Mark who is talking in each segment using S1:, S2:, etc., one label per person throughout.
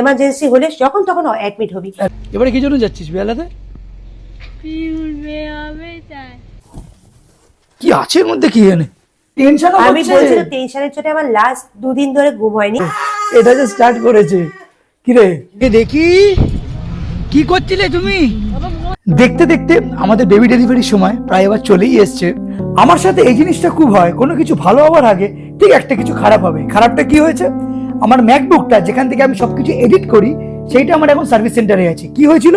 S1: Emergency হলে যখন তখন অ্যাডমিট হবি।
S2: এবারে কি জন্য যাচ্ছিস বেলাতে? কি আছে এর মধ্যে কি জানে টেনশন
S1: আমি বলছি তো টেনশনের জন্য আমার লাস্ট দুদিন ধরে ঘুম হয়নি।
S2: এটা যে স্টার্ট করেছে। কিরে এ দেখি। কি করছিলে তুমি? দেখতে দেখতে আমাদের বেবি ডেলিভারির সময় প্রায় আবার চলেই এসছে। আমার সাথে এই জিনিসটা খুব হয়। কোনো কিছু ভালো হওয়ার আগে ঠিক একটা কিছু খারাপ হবে। খারাপটা কি হয়েছে? আমার ম্যাকবুকটা যেখান থেকে আমি সবকিছু এডিট করি সেইটা আমার এখন সার্ভিস সেন্টারে আছে। কি হয়েছিল?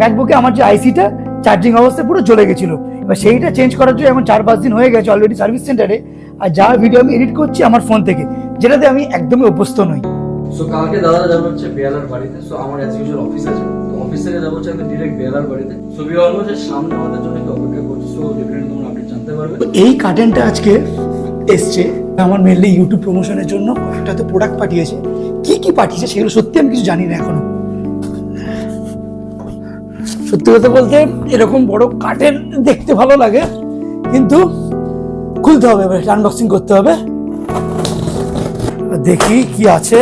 S2: ম্যাকবুকে আমার যে আইসিটা চার্জিং অবস্থায় পুরো চলে গেছিল। এবার সেইটা চেঞ্জ করার জন্য এখন চার পাঁচ দিন হয়ে গেছে অলরেডি সার্ভিস সেন্টারে আর যা ভিডিও আমি এডিট করছি আমার ফোন থেকে যেটাতে আমি একদমই অভ্যস্ত নই।
S3: সো কালকে দাদা যাব হচ্ছে বেয়ালার বাড়িতে সো আমার অ্যাজ ইউজুয়াল অফিস আছে। তো অফিস থেকে যাব হচ্ছে একদম ডিরেক্ট বেয়ালার বাড়িতে। সো বি অলমোস্ট সামনে আমাদের জন্য অপেক্ষা করছি সো ডেফিনেটলি তোমরা আপডেট জানতে পারবে।
S2: এই কার্টেনটা আজকে এসছে আমার মেনলি ইউটিউব প্রমোশনের জন্য একটা তো প্রোডাক্ট পাঠিয়েছে। কি কি পাঠিয়েছে সেগুলো সত্যি আমি কিছু জানি না এখনও। সত্যি কথা বলতে এরকম বড় কার্টেন দেখতে ভালো লাগে, কিন্তু খুলতে হবে এবার আনবক্সিং করতে হবে। দেখি কি আছে।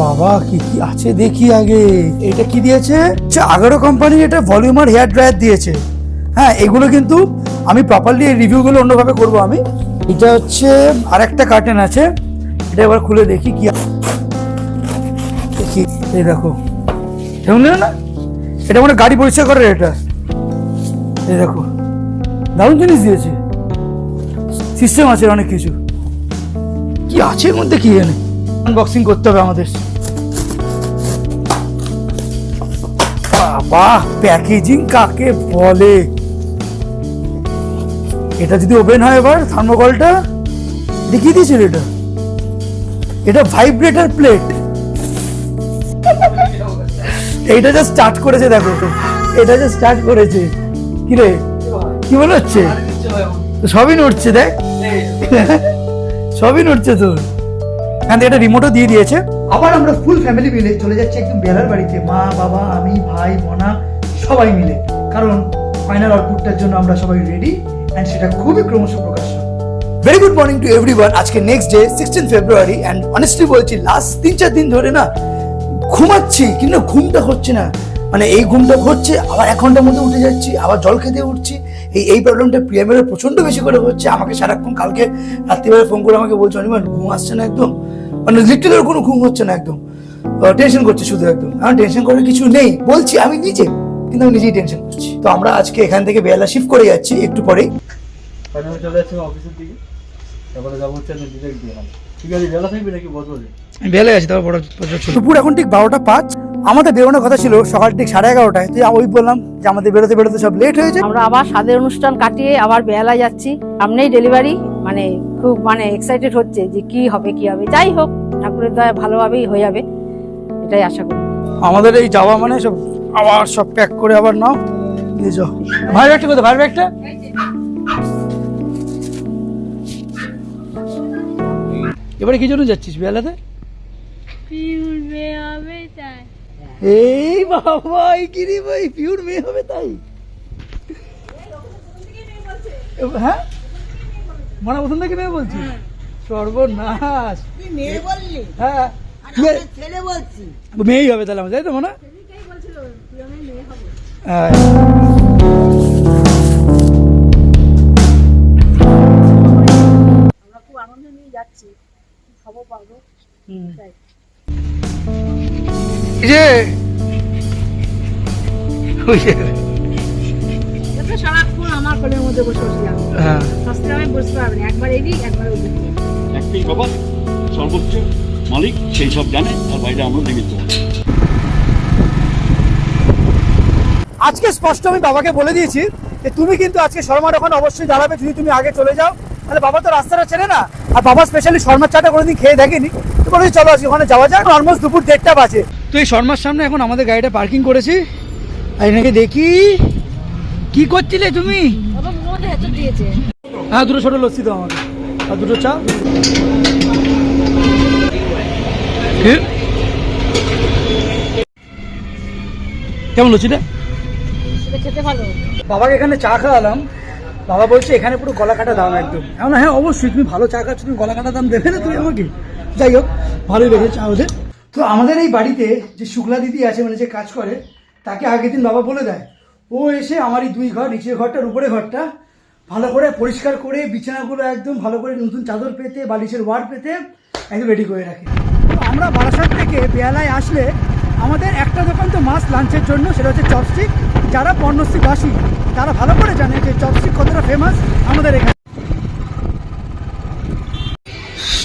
S2: বাবা, কি কি আছে দেখি আগে। এটা কি দিয়েছে? আগারো কোম্পানি এটা ভলিউমার হেয়ার ড্রায়ার দিয়েছে। হ্যাঁ এগুলো কিন্তু আমি প্রপারলি রিভিউগুলো অন্যভাবে করব আমি। এটা হচ্ছে আর একটা কার্টেন আছে। এটা এবার খুলে দেখি কি দেখি, এই দেখো। এমন না? এটা মানে গাড়ি পরিষ্কার করে এটা। এই দেখো। দারুণ জিনিস দিয়েছে। সিস্টেম আছে অনেক কিছু। কি আছে এর মধ্যে কি জানে? আনবক্সিং করতে হবে আমাদের। বাবা প্যাকেজিং কাকে বলে? এটা যদি ওপেন হয় এবার থার্মোকলটা দেখিয়ে দিয়েছিল এটা। এটা ভাইব্রেটার প্লেট এইটা যা স্টার্ট করেছে, দেখো তো। এটা যা স্টার্ট করেছে। কি রে? কি মনে হচ্ছে? সবই নড়ছে, দেখ। সবই নড়ছে তোর। এখান একটা রিমোটও দিয়ে দিয়েছে। আবার আমরা ফুল ফ্যামিলি মিলে চলে যাচ্ছি একদম বেলার বাড়িতে। মা, বাবা, আমি, ভাই বোনা সবাই মিলে। কারণ ফাইনাল আউটপুটটার জন্য আমরা সবাই রেডি অ্যান্ড সেটা খুবই ক্রমশ very good morning to everyone আজকে next day sixteen February and honestly বলছি লাস্ট তিন চার দিন ধরে না, ঘুমাচ্ছি, কিন্তু ঘুমটা হচ্ছে না। মানে এই ঘুমটা হচ্ছে, আবার এক ঘণ্টার মধ্যে উঠে যাচ্ছি, আবার জল খেতে উঠছি। এই এই প্রবলেমটা প্রিয়ামের প্রচণ্ড বেশি করে হচ্ছে। আমাকে সারাক্ষণ কালকে রাত্রিবেলা ফোন করে আমাকে বলছে অনিমান ঘুম আসছে না একদম? মানে লিটারের কোনো ঘুম হচ্ছে না একদম। টেনশন করছে শুধু একদম। আমার টেনশন করার কিছু নেই। বলছি, আমি নিজে কিন্তু আমি নিজেই টেনশন করছি। তো আমরা আজকে এখান থেকে বেলা শিফট করে যাচ্ছি একটু পরেই।
S3: ফাইনালি চলে যাচ্ছি অফিসের দিকে। তারপরে যাব হচ্ছে ডিরেক্ট বেয়ালা ঠিক আছে বেলা থাকবে নাকি বদলে
S2: বেলে গেছে তারপর দুপুর এখন ঠিক বারোটা পাঁচ। আমাদের বেরোনোর কথা ছিল সকাল ঠিক সাড়ে এগারোটায়। তুই ওই বললাম যে আমাদের বেরোতে বেরোতে সব লেট হয়েছে
S4: আমরা আবার সাদের অনুষ্ঠান কাটিয়ে আবার যাচ্ছি। সামনেই ডেলিভারি মানে খুব মানে এক্সাইটেড হচ্ছে যে কি হবে কি হবে। যাই হোক ঠাকুরের দয়া ভালোভাবেই হয়ে যাবে এটাই আশা করি।
S2: আমাদের এই যাওয়া মানে সব আবার সব প্যাক করে আবার নাও নিয়ে যাও। ভাই ব্যাগটা কোথায়? ভাই ব্যাগটা এবারে কি জন্য যাচ্ছিস বেলাতে?
S5: ফিরবে
S2: এই বাবা এই কি ভাই? পিওর মেয়ে হবে তাই। হ্যাঁ? মনে প্রথম থেকে মেয়ে বলছি? সর্বনাশ।
S6: মেয়ে বললি?
S2: হ্যাঁ।
S6: আমি ছেলে বলছি।
S2: মেয়েই হবে তাহলে আমার তাই তো মনে? হয়? হ্যাঁ
S4: আমরা খুব আনন্দ নিয়ে যাচ্ছি খবর পাবো
S2: যে ওই যে,
S4: এটা সারাক্ষণ আমার কোলের মধ্যে বসে বসে যাবে।
S2: হ্যাঁ।
S4: সস্তা আমি বসতে পারবে না একবার এদিক একবার ওদিক।
S7: একটাই বাবা সর্বোচ্চ মালিক সেই সব জানে আর বাইরে আমরা দেখেছি
S2: আজকে স্পষ্ট আমি বাবাকে বলে দিয়েছি যে তুমি কিন্তু আজকে শর্মার ওখানে অবশ্যই দাঁড়াবে যদি তুমি আগে চলে যাও। তাহলে বাবা তো রাস্তাটা চেনে না। আর বাবা স্পেশালি শর্মার চাটা কোনোদিন খেয়ে দেখেনি। তো বলেছি চলো আজকে ওখানে যাওয়া যাক। অলমোস্ট দুপুর দেড়টা বাজে। তো এই শর্মার সামনে এখন আমাদের গাড়িটা পার্কিং করেছি। আর এনাকে দেখি। কি করছিলে তুমি? হ্যাঁ দুটো ছোটো লস্যি দাও আমাকে। আর দুটো চা? কেমন লস্যিটা?
S4: খেতে ভালো।
S2: বাবাকে এখানে চা খাওয়ালাম। বাবা বলছে, এখানে পুরো গলা কাটা দাম একদম। এখন হ্যাঁ অবশ্যই, তুমি ভালো চা খাচ্ছ, তুমি গলা কাটা দাম দেবে না তুমি আমাকে? যাই হোক, ভালোই লেগেছে চা ওদের তো আমাদের এই বাড়িতে যে শুক্লা দিদি আছে মানে যে কাজ করে, তাকে আগের দিন বাবা বলে দেয়, ও এসে আমার এই দুই ঘর, নিচের ঘরটার উপরে ঘরটা, ভালো করে পরিষ্কার করে, বিছানাগুলো একদম ভালো করে নতুন চাদর পেতে, বালিশের ওয়ার পেতে, একদম রেডি করে রাখে। তো আমরা বারাসাত থেকে বেলায় আসলে আমাদের একটা দোকান তো মাছ লাঞ্চের জন্য, সেটা হচ্ছে চপস্টিক যারা পর্ণশ্রী বাসী তারা ভালো করে জানে যে চপস্টিক কতটা ফেমাস আমাদের এখানে।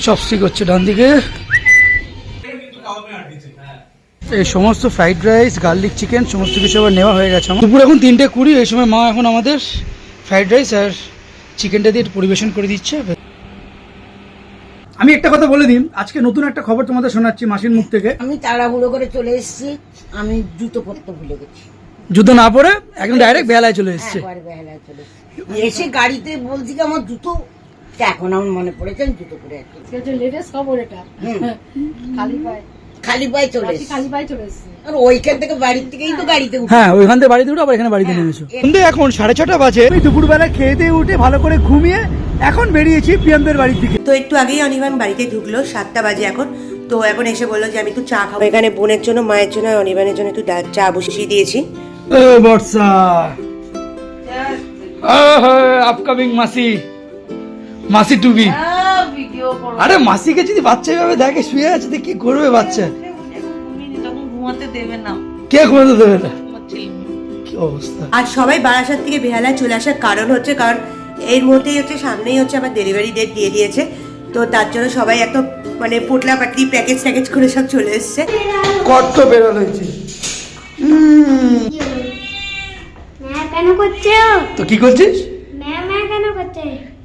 S2: চপস্টিক হচ্ছে ডান দিকে। এই সমস্ত ফ্রাইড রাইস গার্লিক চিকেন সমস্ত কিছু আবার নেওয়া হয়ে গেছে আমার। দুপুর এখন তিনটে কুড়ি, এই সময় মা এখন আমাদের ফ্রাইড রাইস আর চিকেনটা দিয়ে পরিবেশন করে দিচ্ছে। আমি একটা কথা বলে দিন আজকে নতুন একটা খবর তোমাদের শোনাচ্ছি মাসির মুখ থেকে।
S6: আমি তাড়াহুড়ো করে চলে এসেছি আমি জুতো পরতে ভুলে গেছি।
S2: জুতো না পরে একদম ডাইরেক্ট বেলায় চলে এসছে।
S6: একবার বেহালায় চলে এসেছি। এসে গাড়িতে বলছি কি আমার জুতো তা এখন আমার মনে পড়েছে আমি জুতো পরে আছি।
S4: লেটেস্ট খবর এটা।
S6: হুম,
S4: খালি পায়ে।
S6: পায়ে চলে আর ওইখান থেকে বাড়ির থেকেই তো গাড়িতে
S2: হ্যাঁ ওইখান থেকে বাড়িতে উঠে আবার এখানে বাড়িতে নেমেছো। কিন্তু এখন সাড়ে ছটা বাজে। আমি দুপুরবেলা খেয়ে দিয়ে উঠে ভালো করে ঘুমিয়ে এখন বেরিয়েছি প্রিয়ামদের বাড়ির দিকে।
S1: তো একটু আগেই অনির্বাণ বাড়িতে ঢুকলো সাতটা বাজে এখন। তো এখন এসে বলল যে আমি একটু চা খাব। এখানে বোনের জন্য মায়ের জন্য অনির্বাণের জন্য একটু চা বসিয়ে দিয়েছি।
S2: ও বর্ষা। আপকামিং মাসি। মাসি টুবি। আরে মাসিকে যদি বাচ্চা এভাবে দেখে শুয়ে আছে তো কি করবে বাচ্চা?
S8: ঘুমাতে দেবে না।
S2: কে ঘুমাতে দেবে না। কি অবস্থা?
S1: আর সবাই বারাসাত থেকে বেহালায় চলে আসার কারণ হচ্ছে কারণ এর মধ্যেই হচ্ছে সামনেই হচ্ছে আমার ডেলিভারি ডেট দিয়ে দিয়েছে। তো তার জন্য সবাই এত মানে পোটলা পাটলি প্যাকেজ প্যাকেজ করে সব চলে এসছে।
S2: কত বেরোল হয়েছে?
S5: কেন করছ?
S2: তো কি করছিস?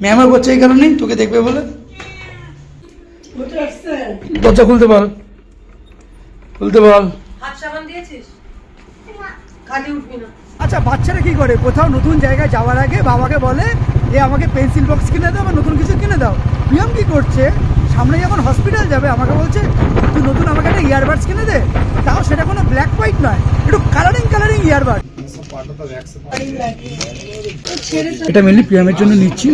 S2: ম্যামা করছে? এই কারণে তোকে দেখবে বলে? দরজা খুলতে বল। খুলতে বল। আচ্ছা বাচ্চারা কি করে? কোথাও নতুন জায়গায় যাওয়ার আগে বাবাকে বলে যে আমাকে পেন্সিল বক্স কিনে দাও বা নতুন কিছু কিনে দাও। প্রিয়ম কি করছে? সামনে যখন হসপিটাল যাবে আমাকে বলছে তুই নতুন আমাকে একটা ইয়ারবাডস কিনে দে। তাও সেটা কোনো ব্ল্যাক হোয়াইট নয় একটু কালারিং কালারিং ইয়ারবাড এটা মেনলি প্রিয়ামের জন্য নিচ্ছি।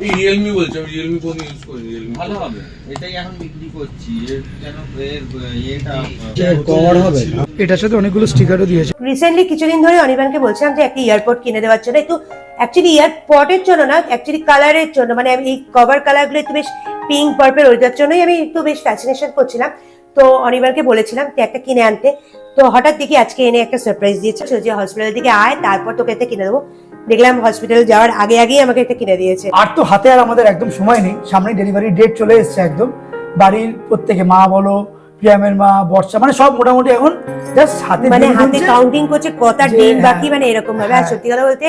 S9: রিয়েলমি বলছে আমি রিয়েলমি ফোন ইউজ করি রিয়েলমি ভালো হবে এটাই এখন বিক্রি করছি এর যেন এর
S2: কভার হবে। এটার সাথে অনেকগুলো স্টিকারও দিয়েছে।
S1: রিসেন্টলি কিছুদিন ধরে অনির্বাণকে বলছিলাম যে একটা ইয়ারপড কিনে দেওয়ার জন্য একটু অ্যাকচুয়ালি ইয়ারপডের জন্য না অ্যাকচুয়ালি কালারের জন্য মানে আমি এই কভার কালারগুলো একটু বেশ পিঙ্ক পার্পেল ওইটার জন্যই আমি একটু বেশ ফ্যাসিনেশন করছিলাম। তো অনির্বাণকে বলেছিলাম যে একটা কিনে আনতে। তো হঠাৎ দেখি আজকে এনে একটা সারপ্রাইজ দিয়েছে যে হসপিটালের দিকে আয় তারপর তোকে একটা কিনে দেবো। দেখলাম হসপিটাল যাওয়ার আগে আগেই আমাকে একটা কিনে দিয়েছে।
S2: আর তো হাতে আর আমাদের একদম সময় নেই সামনে ডেলিভারি ডেট চলে এসেছে একদম। বাড়ির প্রত্যেকে মা বলো প্রিয়ামের মা বর্ষা মানে সব মোটামুটি এখন জাস্ট হাতে
S1: মানে হাতে কাউন্টিং করছে কটা দিন
S2: হ্যাঁ,
S1: বাকি মানে এরকম ভাবে। আর
S2: হ্যাঁ।
S1: সত্যি কথা বলতে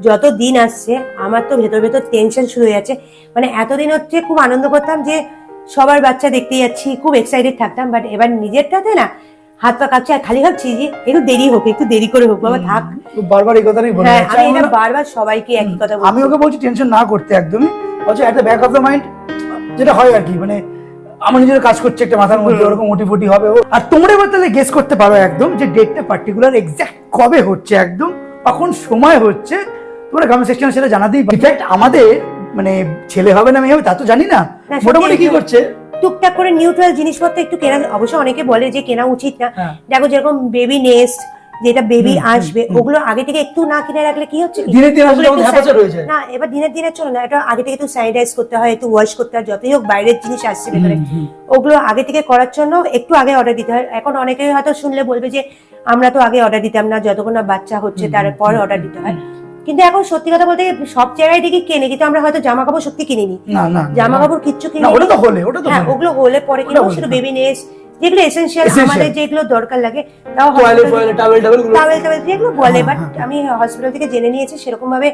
S1: যত দিন আসছে আমার তো ভেতর ভেতর টেনশন শুরু হয়ে যাচ্ছে। মানে এতদিন হচ্ছে খুব আনন্দ করতাম যে সবার বাচ্চা দেখতে যাচ্ছি খুব এক্সাইটেড থাকতাম বাট এবার নিজেরটাতে না হাত পা কাঁপছে আর খালি ভাবছি যে একটু দেরি হোক একটু দেরি করে হোক বাবা থাক।
S2: বারবার এই কথাটাই বলে
S1: হ্যাঁ আমি এটা বারবার সবাইকে একই কথা
S2: আমি ওকে বলছি টেনশন না করতে একদমই। বলছে একটা ব্যাক অফ দ্য মাইন্ড যেটা হয় আর কি মানে আমার নিজের কাজ করছে একটা মাথার মধ্যে ওরকম মোটি ফুটি হবে ও। আর তোমরা এবার তাহলে গেস করতে পারো একদম যে ডেটটা পার্টিকুলার এক্সাক্ট কবে হচ্ছে একদম কখন সময় হচ্ছে। তোমরা কমেন্ট সেকশনে সেটা জানাতেই ইনফ্যাক্ট আমাদের মানে ছেলে হবে না মেয়ে হবে তা তো জানি না।
S1: না,
S2: মোটামুটি কি করছে?
S1: টুকটাক করে নিউট্রাল জিনিসপত্র একটু কেনা অবশ্য অনেকে বলে যে কেনা উচিত না।
S2: হ্যাঁ।
S1: দেখো যেরকম বেবি নেস্ট যেটা বেবি আসবে ওগুলো আগে থেকে একটু না কিনে রাখলে কি হচ্ছে?
S2: দিনের।
S1: না এবার দিনের দিনে চলো না এটা আগে থেকে একটু স্যানিটাইজ করতে হয় একটু ওয়াশ করতে হয় যতই হোক বাইরের জিনিস আসছে ভেতরে। ওগুলো আগে থেকে করার জন্য একটু আগে অর্ডার দিতে হয়। এখন অনেকে হয়তো শুনলে বলবে যে আমরা তো আগে অর্ডার দিতাম না যতক্ষণ না বাচ্চা হচ্ছে তারপরে অর্ডার দিতে হয়। কিন্তু এখন সত্যি কথা বলতে সব জায়গায় দেখি কেনে কিন্তু আমরা হয়তো জামা কাপড় সত্যি কিনিনি। জামা কাপড় কিচ্ছু কিনি
S2: ওটা তো হলে ওটা তো
S1: হ্যাঁ ওগুলো হলে পরে কিনবো
S2: হ্যাঁ।
S1: বেবি নেস যেগুলো এসেন্সিয়াল আমাদের যেগুলো দরকার লাগে তাও
S2: টাওয়েল টাওয়েলগুলো।
S1: টাওয়েল টাওয়েল যেগুলো বলে
S2: হ্যাঁ,
S1: বাট
S2: হ্যাঁ।
S1: আমি হসপিটাল থেকে জেনে নিয়েছি সেরকম ভাবে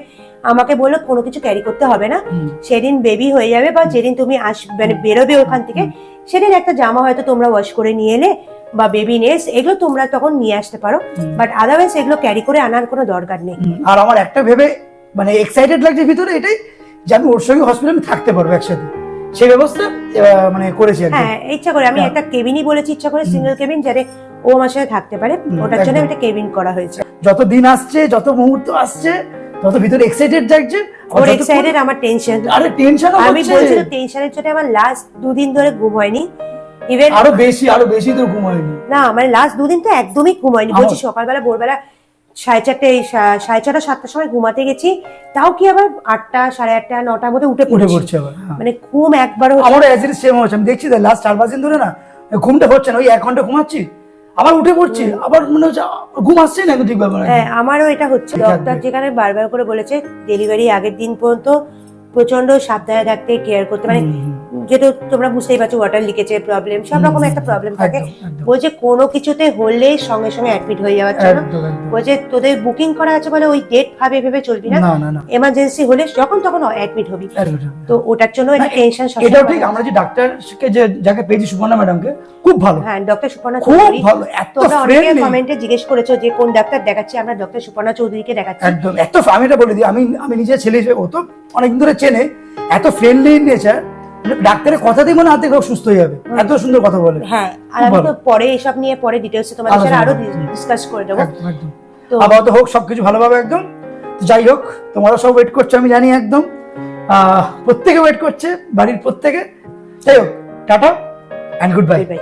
S1: আমাকে বলল কোনো কিছু ক্যারি করতে হবে না। সেদিন বেবি হয়ে যাবে বা যেদিন তুমি আস মানে বেরোবে ওখান থেকে সেদিন একটা জামা হয়তো তোমরা ওয়াশ করে নিয়ে এলে বা বেবি নেস এগুলো তোমরা তখন নিয়ে আসতে পারো। বাট আদারওয়াইজ এগুলো ক্যারি করে আনার কোনো দরকার নেই।
S2: আর আমার একটা ভেবে মানে এক্সাইটেড লাগছে ভিতরে এটাই যে আমি ওর সঙ্গে হসপিটালে থাকতে পারব একসাথে। সেই ব্যবস্থা মানে করেছি
S1: হ্যাঁ ইচ্ছা করে। আমি
S2: হ্যাঁ।
S1: একটা কেবিনই বলেছি ইচ্ছা করে সিঙ্গেল কেবিন যাতে ও আমার সাথে থাকতে পারে। ওটার জন্য। একটা কেবিন করা হয়েছে।
S2: যত দিন আসছে যত মুহূর্ত আসছে তত ভিতরে এক্সাইটেড লাগছে
S1: ওর এক্সাইটেড আমার টেনশন
S2: আরে টেনশন
S1: আমি বলছি টেনশনের জন্য আমার লাস্ট দুদিন ধরে ঘুম হয়নি। ইভেন
S2: আরও বেশি আরও বেশি তোর ঘুম হয়নি।
S1: না মানে লাস্ট দুদিন তো একদমই ঘুম হয়নি। বলছি সকালবেলা ভোরবেলা সাড়ে চারটে সাড়ে ছটা সাতটার সময় ঘুমাতে গেছি। তাও কি আবার আটটা সাড়ে আটটা নটার মধ্যে উঠে
S2: উঠে
S1: পড়ছে।
S2: আবার হ্যাঁ।
S1: মানে ঘুম একবারও।
S2: আমারও অ্যাজ সেম হচ্ছে। আমি দেখছি লাস্ট চার পাঁচ দিন ধরে না ঘুমটা হচ্ছে না। ওই এক ঘণ্টা ঘুমাচ্ছি আবার উঠে পড়ছি আবার মনে হচ্ছে ঘুম আসছে না ঠিক ব্যাপার
S1: হ্যাঁ আমারও এটা হচ্ছে। ডক্টর যেখানে বারবার করে বলেছে ডেলিভারি আগের দিন পর্যন্ত প্রচণ্ড সাবধানে থাকতে কেয়ার করতে। মানে যেহেতু তোমরা বুঝতেই পারছ ওয়াটার লিকেজের প্রবলেম সব রকম একটা প্রবলেম থাকে। বলছে কোনো কিছুতে হলে সঙ্গে সঙ্গে অ্যাডমিট হয়ে যাওয়ার জন্য। বলছে তোদের বুকিং করা আছে বলে ওই ডেট ভাবে ভেবে চলবি না? এমার্জেন্সি হলে যখন তখন অ্যাডমিট হবি। তো ওটার জন্য এটা
S2: না,
S1: টেনশন
S2: এটাও ঠিক আমরা যে ডাক্তারকে যে যাকে পেয়েছি সুবর্ণা ম্যাডামকে খুব ভালো।
S1: হ্যাঁ ডক্টর সুপর্ণা
S2: খুব ভালো এত ফ্রেন্ডলি
S1: কমেন্টে জিজ্ঞেস করেছ যে কোন ডাক্তার দেখাচ্ছি আমরা ডক্টর সুপর্ণা চৌধুরীকে দেখাচ্ছি।
S2: একদম এত আমি এটা বলে দিই আমি আমি নিজে ছেলে হিসেবে ও তো অনেকদিন ধরে চেনে এত ফ্রেন্ডলি নেচার ডাক্তারের কথাতেই মনে হাতে সুস্থ হয়ে যাবে। এত সুন্দর কথা বলে।
S1: হ্যাঁ আর আমি তো পরে এসব নিয়ে পরে ডিটেলস তোমাদের সাথে
S2: আরও।
S1: ডিসকাস করে দেবো।
S2: একদম আপাতত হোক সবকিছু ভালোভাবে একদম। তো যাই হোক তোমরা সব ওয়েট করছ আমি জানি একদম। আহ, প্রত্যেকে ওয়েট করছে বাড়ির প্রত্যেকে। যাই হোক tata and good bye
S1: bye